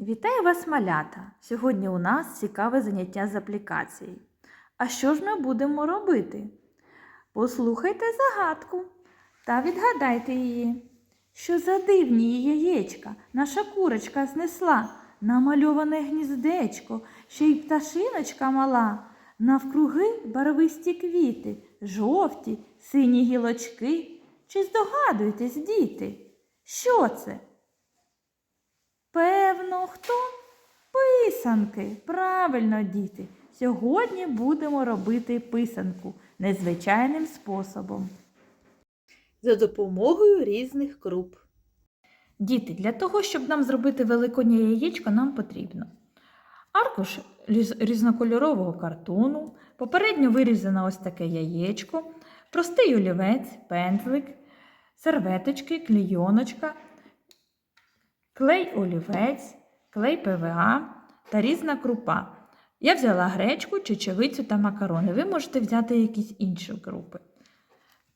Вітаю вас, малята! Сьогодні у нас цікаве заняття з аплікації. А що ж ми будемо робити? Послухайте загадку та відгадайте її. Що за дивні її яєчка наша курочка знесла, намальоване гніздечко, ще й пташиночка мала, навкруги барвисті квіти, жовті, сині гілочки. Чи здогадуєтесь, діти? Що це? Певно, хто? Писанки. Правильно, діти. Сьогодні будемо робити писанку незвичайним способом. За допомогою різних круп. Діти, для того, щоб нам зробити великоднє яєчко, нам потрібно аркуш різнокольорового картону, попередньо вирізане ось таке яєчко, простий олівець, пензлик, серветочки, клійоночка, клей олівець, клей ПВА та різна крупа. Я взяла гречку, чечевицю та макарони. Ви можете взяти якісь інші групи.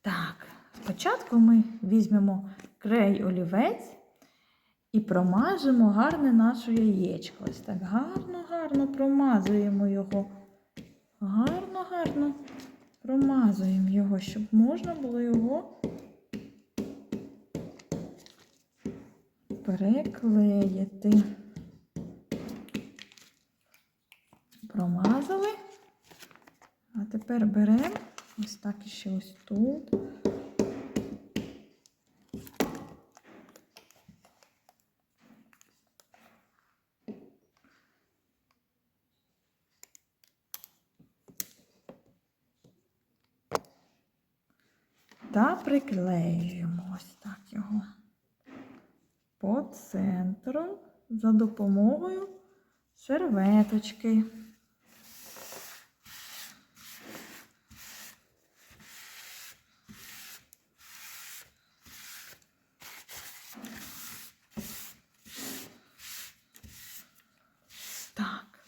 Так, спочатку ми візьмемо клей олівець і промажемо гарне наше яєчко. Ось так гарно, гарно промазуємо його. Гарно, гарно промазуємо його, щоб можна було його переклеїти. Промазали. А тепер беремо ось так і ще ось тут. Та приклеюємо ось так його по центру за допомогою серветочки. Так.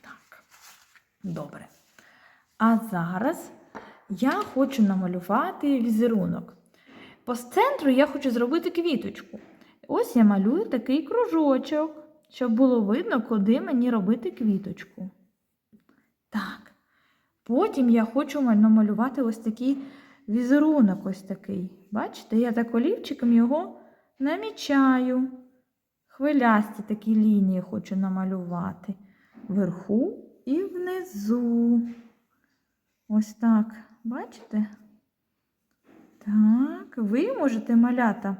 Так. Добре. А зараз я хочу намалювати візерунок. По центру я хочу зробити квіточку. Ось я малюю такий кружочок, щоб було видно, куди мені робити квіточку. Так. Потім я хочу намалювати ось такий візерунок, ось такий. Бачите, я так олівчиком його намічаю. Хвилясті такі лінії хочу намалювати вверху і внизу. Ось так. Бачите? Так, ви можете малята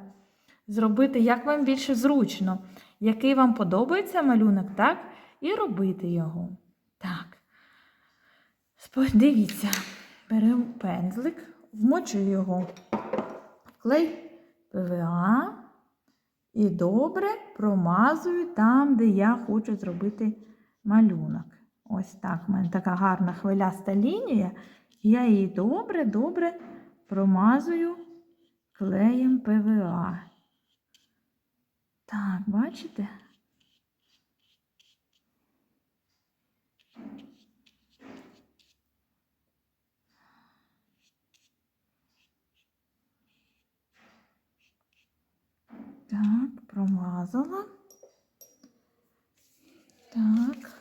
зробити, як вам більше зручно. Який вам подобається малюнок, так? І робити його. Так. Дивіться, беремо пензлик, вмочую його в клей ПВА і добре промазую там, де я хочу зробити малюнок. Ось так. У мене така гарна хвиляста лінія. Я її добре-добре промазую клеєм ПВА. Так, бачите? Так, промазала. Так.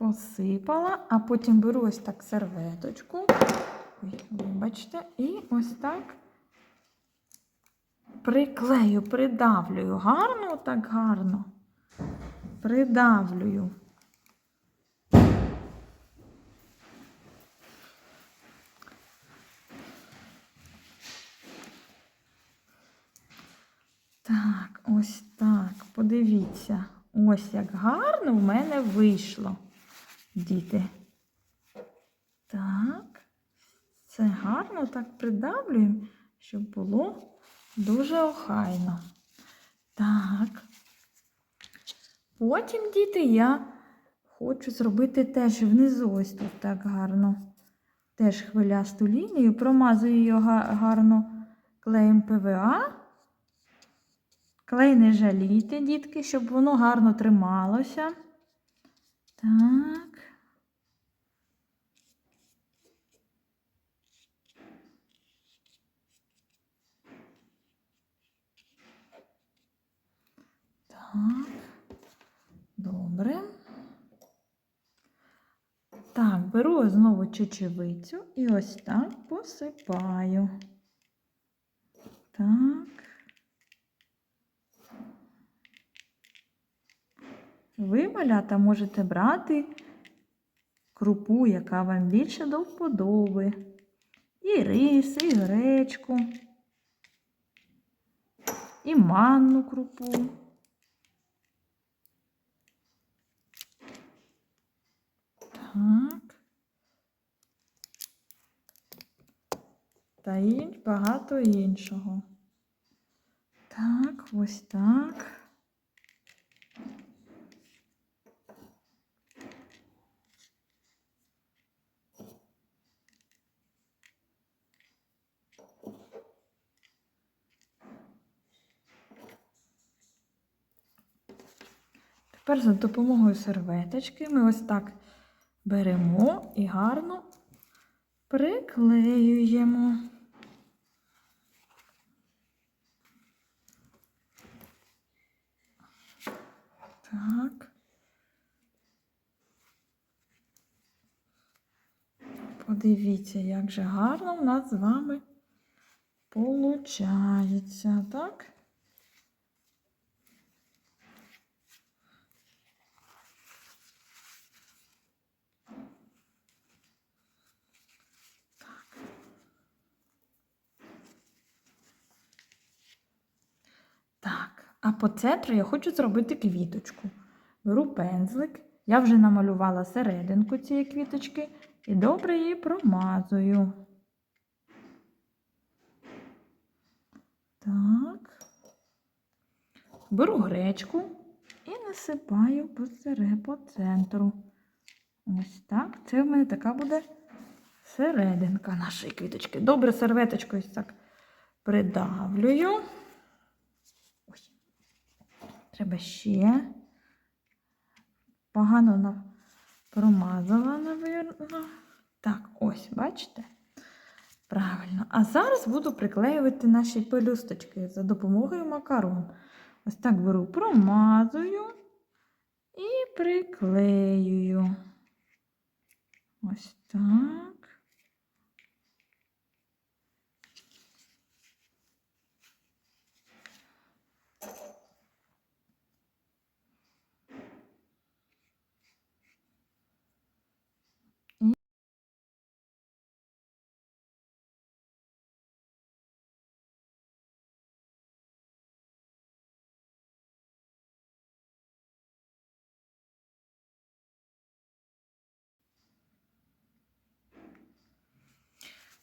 Посипала, а потім беру ось так серветочку. Вибачте, і ось так приклею, придавлюю. Гарно, так гарно. Придавлюю. Так, ось так. Подивіться. Ось як гарно в мене вийшло, діти. Так, це гарно так придавлюємо, щоб було Дуже охайно. Так. Потім, діти, я хочу зробити теж внизу ось тут так гарно. Теж хвилясту лінію, промазую її гарно клеєм ПВА. Клей не жалійте, дітки, щоб воно гарно трималося. Так. Так. Добре. Так, беру знову чечевицю і ось так посипаю. Так. Ви, малята, можете брати крупу, яка вам більше до вподоби. І рис, і гречку, і манну крупу. Так. Та і багато іншого. Так, ось так. Тепер за допомогою серветочки ми ось так беремо і гарно приклеюємо. Так. Подивіться, як же гарно в нас з вами получається, так? Так, а по центру я хочу зробити квіточку. Беру пензлик, я вже намалювала серединку цієї квіточки і добре її промазую. Так. Беру гречку і насипаю по центру. Ось так. Це в мене така буде серединка нашої квіточки. Добре серветочкою так придавлюю. Треба ще. Погано промазала, навірно. Так, ось, бачите? Правильно. А зараз буду приклеювати наші пелюсточки за допомогою макарон. Ось так беру, промазую і приклеюю. Ось так.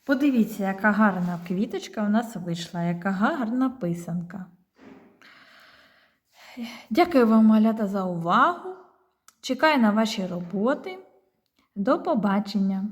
Подивіться, яка гарна квіточка у нас вийшла, яка гарна писанка. Дякую вам, малята, за увагу. Чекаю на ваші роботи. До побачення!